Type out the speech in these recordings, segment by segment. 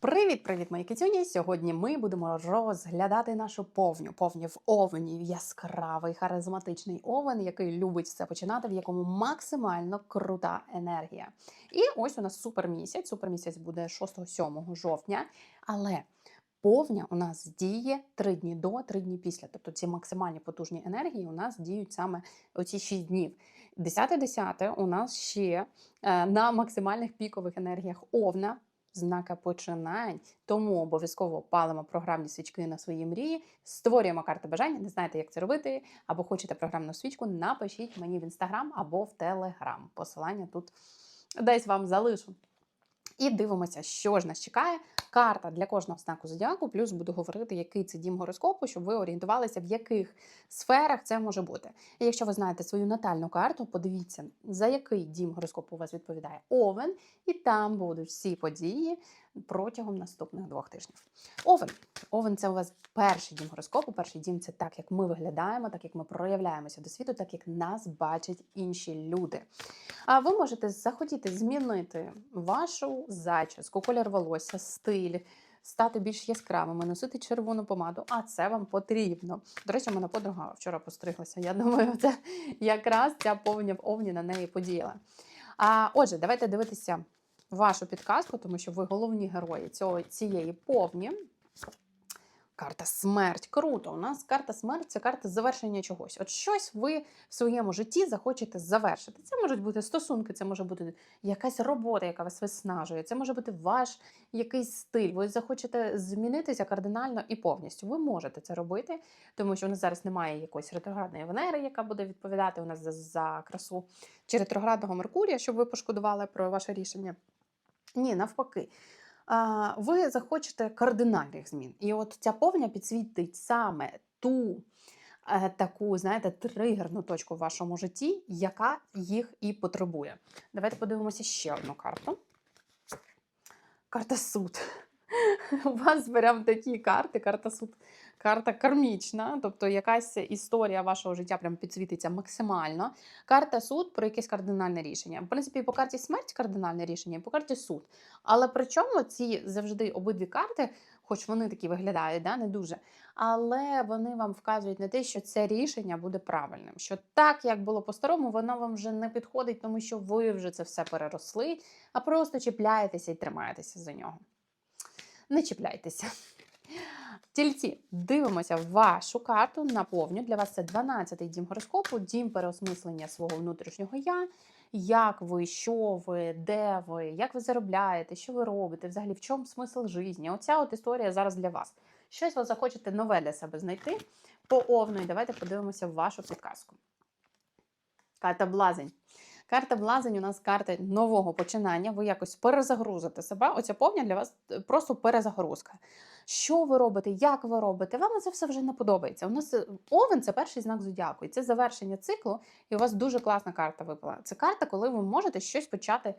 Привіт-привіт, мої кицюні! Сьогодні ми будемо розглядати нашу повню. Повню в овені, яскравий, харизматичний овен, який любить все починати, в якому максимально крута енергія. І ось у нас супермісяць. Супермісяць буде 6-7 жовтня. Але повня у нас діє 3 дні до, 3 дні після. Тобто ці максимальні потужні енергії у нас діють саме оці 6 днів. 10-10 у нас ще е, на максимальних пікових енергіях овна знака починань. Тому обов'язково палимо програмні свічки на свої мрії, створюємо карти бажання. Не знаєте, як це робити, або хочете програмну свічку, напишіть мені в інстаграм або в телеграм. Посилання тут десь вам залишу. І дивимося, що ж нас чекає. Карта для кожного знаку зодіаку, плюс буду говорити, який це дім гороскопу, щоб ви орієнтувалися, в яких сферах це може бути. І якщо ви знаєте свою натальну карту, подивіться, за який дім гороскопу у вас відповідає Овен, і там будуть всі події протягом наступних двох тижнів. Овен. Овен це у вас перший дім гороскопу. Перший дім це так, як ми виглядаємо, так як ми проявляємося до світу, так як нас бачать інші люди. А ви можете захотіти змінити вашу зачіску, колір волосся, стиль. Стати більш яскравими, носити червону помаду, а це вам потрібно. До речі, мене подруга вчора постриглася. Я думаю, це якраз ця повня в овні на неї подіяла. А отже, давайте дивитися вашу підказку, тому що ви головні герої цього, цієї повні. Карта смерть. Круто. У нас карта смерть це карта завершення чогось. От щось ви в своєму житті захочете завершити. Це можуть бути стосунки, це може бути якась робота, яка вас виснажує. Це може бути ваш якийсь стиль. Ви захочете змінитися кардинально і повністю. Ви можете це робити, тому що у нас зараз немає якоїсь ретроградної Венери, яка буде відповідати у нас за, за красу, чи ретроградного Меркурія, щоб ви пошкодували про ваше рішення. Ні, навпаки. Ви захочете кардинальних змін. І от ця повня підсвітить саме ту е, таку, знаєте, тригерну точку в вашому житті, яка їх і потребує. Давайте подивимося ще одну карту. Карта суд. У вас прям такі карти, карта суд, карта кармічна, тобто якась історія вашого життя прям підсвітиться максимально. Карта суд про якесь кардинальне рішення. В принципі, по карті смерть кардинальне рішення, і по карті суд. Але при чому ці завжди обидві карти, хоч вони такі виглядають, да, не дуже, але вони вам вказують на те, що це рішення буде правильним. Що так, як було по-старому, воно вам вже не підходить, тому що ви вже це все переросли, а просто чіпляєтеся і тримаєтеся за нього не чіпляйтеся. Тільці, дивимося вашу карту наповню. Для вас це 12-й дім гороскопу, дім переосмислення свого внутрішнього я. Як ви, що ви, де ви, як ви заробляєте, що ви робите, взагалі в чому смисл житті? Оця от історія зараз для вас. Щось ви захочете нове для себе знайти по овну. І давайте подивимося вашу підказку. Карта блазень. Карта блазень у нас карта нового починання. Ви якось перезагрузите себе. Оця повня для вас просто перезагрузка. Що ви робите, як ви робите? Вам це все вже не подобається. У нас е, овен це перший знак зодіаку, і це завершення циклу. І у вас дуже класна карта випала. Це карта, коли ви можете щось почати.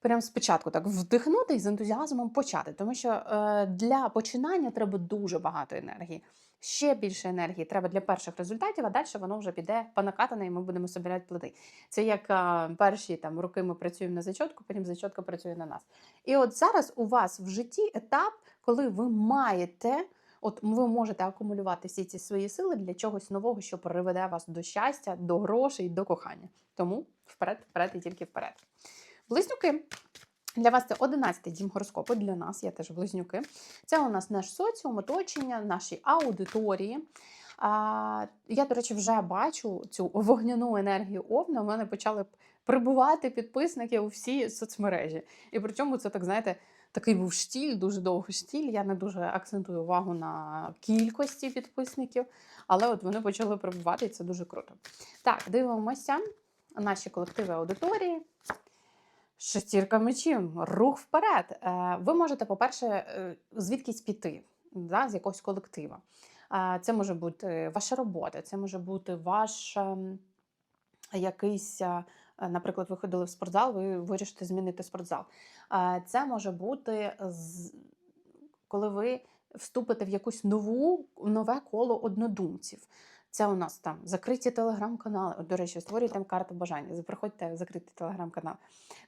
Прямо спочатку так вдихнути і з ентузіазмом почати, тому що е, для починання треба дуже багато енергії. Ще більше енергії треба для перших результатів, а далі воно вже піде понакатане, і ми будемо собирати плоди. Це як а, перші там роки ми працюємо на зачотку, потім зачотка працює на нас. І от зараз у вас в житті етап, коли ви маєте, от ви можете акумулювати всі ці свої сили для чогось нового, що приведе вас до щастя, до грошей, до кохання. Тому вперед, вперед і тільки вперед. Близнюки. Для вас це 11-й дім гороскопу, для нас, я теж близнюки. Це у нас наш соціум, оточення, наші аудиторії. А, Я, до речі, вже бачу цю вогняну енергію овна. У мене почали прибувати підписники у всі соцмережі. І при чому це так, знаєте, такий був штіль, дуже довгий штіль. Я не дуже акцентую увагу на кількості підписників, але от вони почали прибувати, і це дуже круто. Так, дивимося наші колективи аудиторії. Шестірка мечів, рух вперед. Е, ви можете, по-перше, е, звідкись піти, да, з якогось колектива. Е, це може бути ваша робота, це може бути ваш ем, якийсь, наприклад, ви ходили в спортзал, ви вирішите змінити спортзал. Це може бути, коли ви вступите в якусь нову нове коло однодумців. Це у нас там закриті телеграм-канали. До речі, створюйте карту бажання, приходьте в закритий телеграм-канал.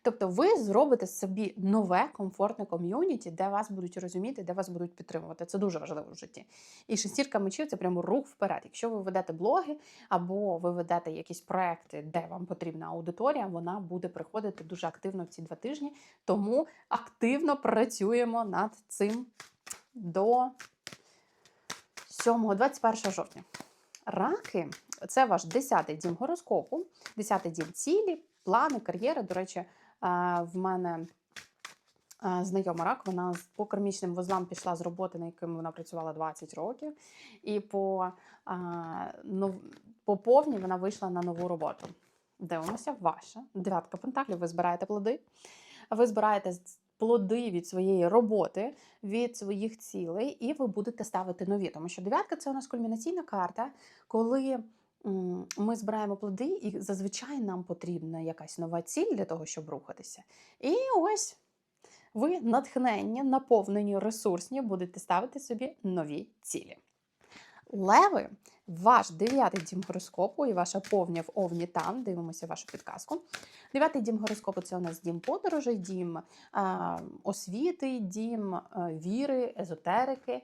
Тобто ви зробите собі нове комфортне ком'юніті, де вас будуть розуміти, де вас будуть підтримувати. Це дуже важливо в житті. І шестірка мечів це прямо рух вперед. Якщо ви ведете блоги або ви ведете якісь проекти, де вам потрібна аудиторія, вона буде приходити дуже активно в ці два тижні. Тому активно працюємо над цим до 7-21 жовтня. Раки це ваш 10-й дім гороскопу, 10-й дім цілі, плани, кар'єри. До речі, в мене знайома рак, вона по кармічним вузлам пішла з роботи, на якому вона працювала 20 років, і по, по повній вона вийшла на нову роботу. Дивимося, ваша дев'ятка пентаклів. Ви збираєте плоди. Ви збираєте плоди від своєї роботи, від своїх цілей, і ви будете ставити нові. Тому що дев'ятка це у нас кульмінаційна карта, коли ми збираємо плоди, і зазвичай нам потрібна якась нова ціль для того, щоб рухатися. І ось ви натхнення, наповнені, ресурсні, будете ставити собі нові цілі. Леви, ваш дев'ятий дім гороскопу і ваша повня в овні там. Дивимося вашу підказку. Дев'ятий дім гороскопу це у нас дім подорожей, дім освіти, дім віри, езотерики.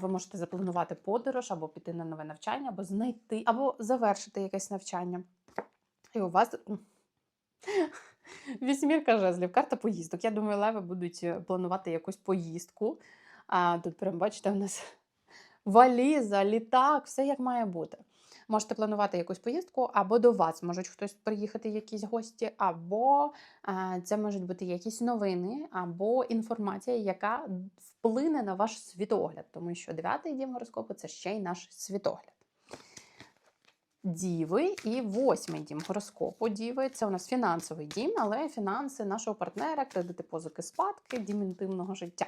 Ви можете запланувати подорож або піти на нове навчання, або знайти, або завершити якесь навчання. І у вас вісьмірка жезлів, карта поїздок. Я думаю, леви будуть е, планувати якусь поїздку. А тут прям бачите, у нас валіза, літак, все як має бути. Можете планувати якусь поїздку, або до вас можуть хтось приїхати, якісь гості, або а, це можуть бути якісь новини, або інформація, яка вплине на ваш світогляд, тому що дев'ятий дім гороскопу це ще й наш світогляд. Діви і восьмий дім гороскопу. Діви це у нас фінансовий дім, але фінанси нашого партнера, кредити, позики, спадки, дім інтимного життя.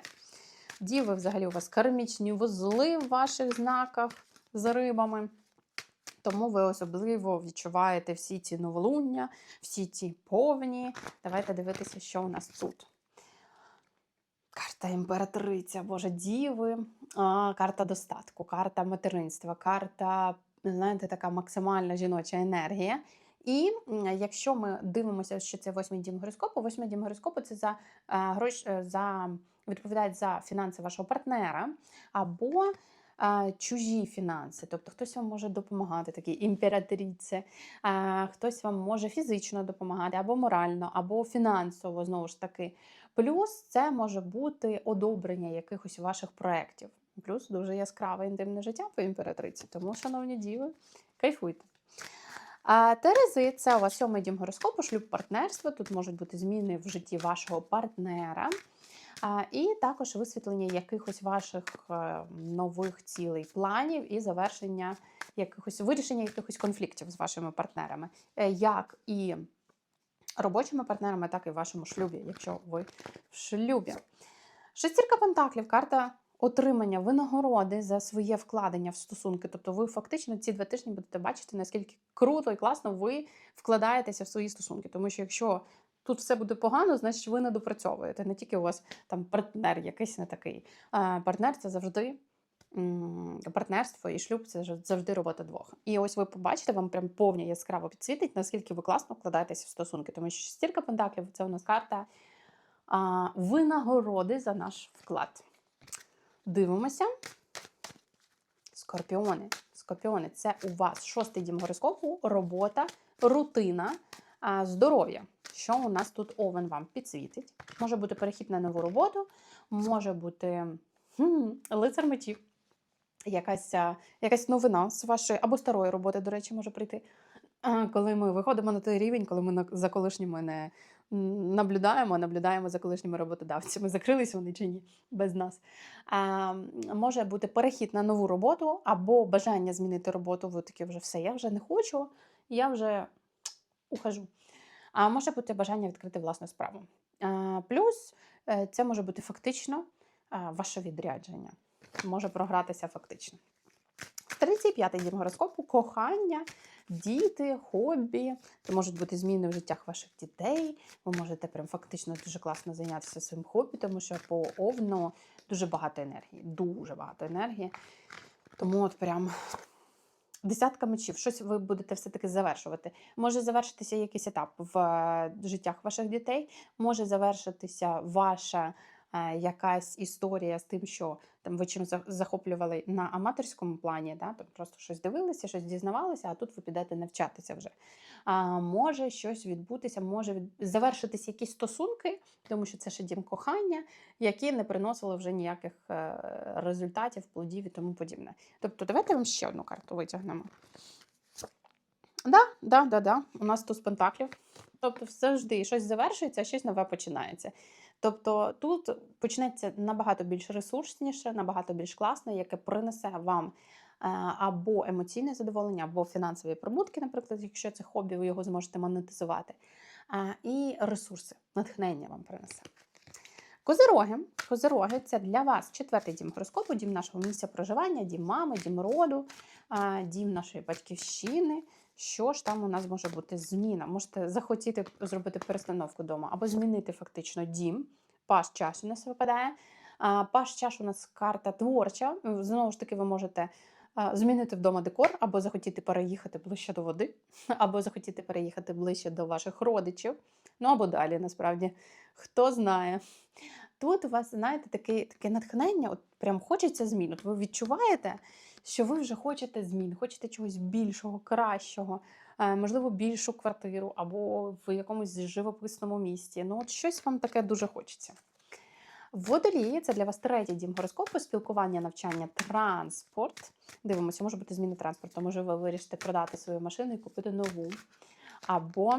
Діви, взагалі, у вас кармічні вузли в ваших знаках з рибами. Тому ви особливо відчуваєте всі ці новолуння, всі ці повні. Давайте дивитися, що у нас тут. Карта імператриця, Боже, діви, а, карта достатку, карта материнства, карта, знаєте, така максимальна жіноча енергія. І якщо ми дивимося, що це восьмий дім гороскопу, восьмий дім гороскопу це за а, грош, е, за відповідають за фінанси вашого партнера або а, чужі фінанси. Тобто хтось вам може допомагати, такі імператріці, а, хтось вам може фізично допомагати, або морально, або фінансово, знову ж таки. Плюс це може бути одобрення якихось ваших проєктів. Плюс дуже яскраве інтимне життя по імператриці. Тому, шановні діви, кайфуйте. А Терези це у вас сьомий дім гороскопу, шлюб партнерства. Тут можуть бути зміни в житті вашого партнера. І також висвітлення якихось ваших е, нових цілей, планів і завершення якихось вирішення якихось конфліктів з вашими партнерами, Е, як і робочими партнерами, так і в вашому шлюбі, якщо ви в шлюбі. Шестірка пентаклів, карта отримання винагороди за своє вкладення в стосунки. Тобто, ви фактично ці два тижні будете бачити, наскільки круто і класно ви вкладаєтеся в свої стосунки. Тому що якщо тут все буде погано, значить ви не допрацьовуєте. Не тільки у вас там партнер якийсь не такий. А партнер це завжди. Партнерство і шлюб це завжди робота двох. І ось ви побачите, вам прям повня яскраво підсвітить, наскільки ви класно вкладаєтеся в стосунки. Тому що стільки пентаклів це у нас карта а, винагороди за наш вклад. Дивимося. Скорпіони. Скорпіони це у вас шостий дім гороскопу, робота, рутина, здоров'я. Що у нас тут овен вам підсвітить? Може бути перехід на нову роботу, може бути хм, лицар мечів. Якась, якась новина з вашої або старої роботи, до речі, може прийти. Коли ми виходимо на той рівень, коли ми за колишніми не наблюдаємо, наблюдаємо за колишніми роботодавцями, закрились вони чи ні без нас. А, може бути перехід на нову роботу або бажання змінити роботу. Ви такі вже все, я вже не хочу, я вже ухожу. А може бути бажання відкрити власну справу. Плюс е, це може бути фактично ваше відрядження. Може програтися фактично. 35-й дім гороскопу кохання, діти, хобі. Це можуть бути зміни в життях ваших дітей. Ви можете прям фактично дуже класно зайнятися своїм хобі, тому що по овну дуже багато енергії. Дуже багато енергії. Тому от прям Десятка мечів, щось ви будете все-таки завершувати. Може завершитися якийсь етап в е, життях ваших дітей, може завершитися ваша якась історія з тим, що там ви чим захоплювали на аматорському плані, да? тобто просто щось дивилися, щось дізнавалися, а тут ви підете навчатися вже. А, може щось відбутися, може від... завершитися якісь стосунки, тому що це ще дім кохання, які не приносили вже ніяких е, результатів, плодів і тому подібне. Тобто, давайте вам ще одну карту витягнемо. Да, да, да, да. У нас туз пентаклів. Тобто, завжди щось завершується, а щось нове починається. Тобто тут почнеться набагато більш ресурсніше, набагато більш класно, яке принесе вам е, або емоційне задоволення, або фінансові прибутки, наприклад, якщо це хобі, ви його зможете монетизувати. Е, І ресурси, натхнення вам принесе. Козироги. Козироги це для вас четвертий дім гороскопу, дім нашого місця проживання, дім мами, дім роду, дім нашої батьківщини. Що ж там у нас може бути зміна? Можете захотіти зробити перестановку вдома або змінити фактично дім. Паш чаш у нас випадає. Паш чаш у нас карта творча. Знову ж таки, ви можете змінити вдома декор, або захотіти переїхати ближче до води, або захотіти переїхати ближче до ваших родичів. Ну або далі, насправді. Хто знає. Тут у вас, знаєте, таке, таке натхнення, от прям хочеться змін. От ви відчуваєте, що ви вже хочете змін, хочете чогось більшого, кращого, е, можливо, більшу квартиру або в якомусь живописному місті. Ну, от щось вам таке дуже хочеться. Водолії це для вас третій дім гороскопу, спілкування, навчання, транспорт. Дивимося, може бути зміна транспорту. Може, ви вирішите продати свою машину і купити нову. Або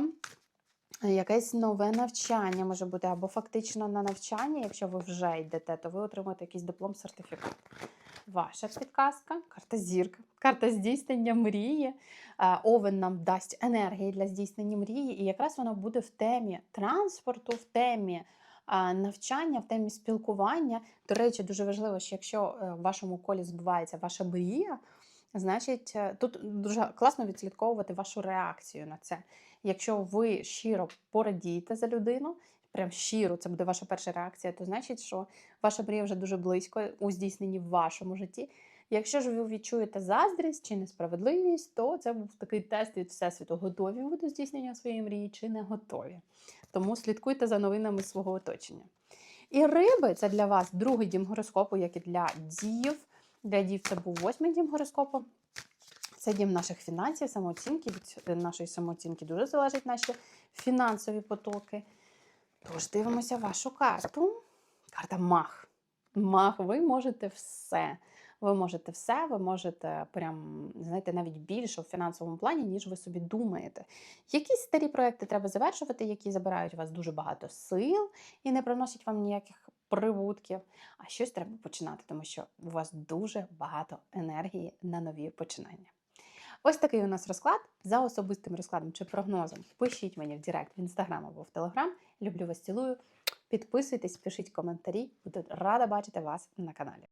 якесь нове навчання може бути, або фактично на навчання, якщо ви вже йдете, то ви отримаєте якийсь диплом, сертифікат. Ваша підказка, карта зірка, карта здійснення мрії. Е, Овен нам дасть енергії для здійснення мрії, і якраз вона буде в темі транспорту, в темі е, навчання, в темі спілкування. До речі, дуже важливо, що якщо е, в вашому колі збувається ваша мрія, значить тут дуже класно відслідковувати вашу реакцію на це. Якщо ви щиро порадієте за людину, прям щиро, це буде ваша перша реакція, то значить, що ваша мрія вже дуже близько у здійсненні в вашому житті. Якщо ж ви відчуєте заздрість чи несправедливість, то це був такий тест від Всесвіту. Готові ви до здійснення своєї мрії чи не готові. Тому слідкуйте за новинами свого оточення. І риби це для вас другий дім гороскопу, як і для дів. Для дів це був восьмий дім гороскопу. Це дім наших фінансів, самооцінки. Від нашої самооцінки дуже залежать наші фінансові потоки. Тож дивимося вашу карту. Карта Мах. Мах, ви можете все. Ви можете все, ви можете прям, знаєте, навіть більше в фінансовому плані, ніж ви собі думаєте. Якісь старі проекти треба завершувати, які забирають у вас дуже багато сил і не приносять вам ніяких прибутків. А щось треба починати, тому що у вас дуже багато енергії на нові починання. Ось такий у нас розклад. За особистим розкладом чи прогнозом пишіть мені в Директ в інстаграм або в Телеграм. Люблю вас, цілую. Підписуйтесь, пишіть коментарі. Буду рада бачити вас на каналі.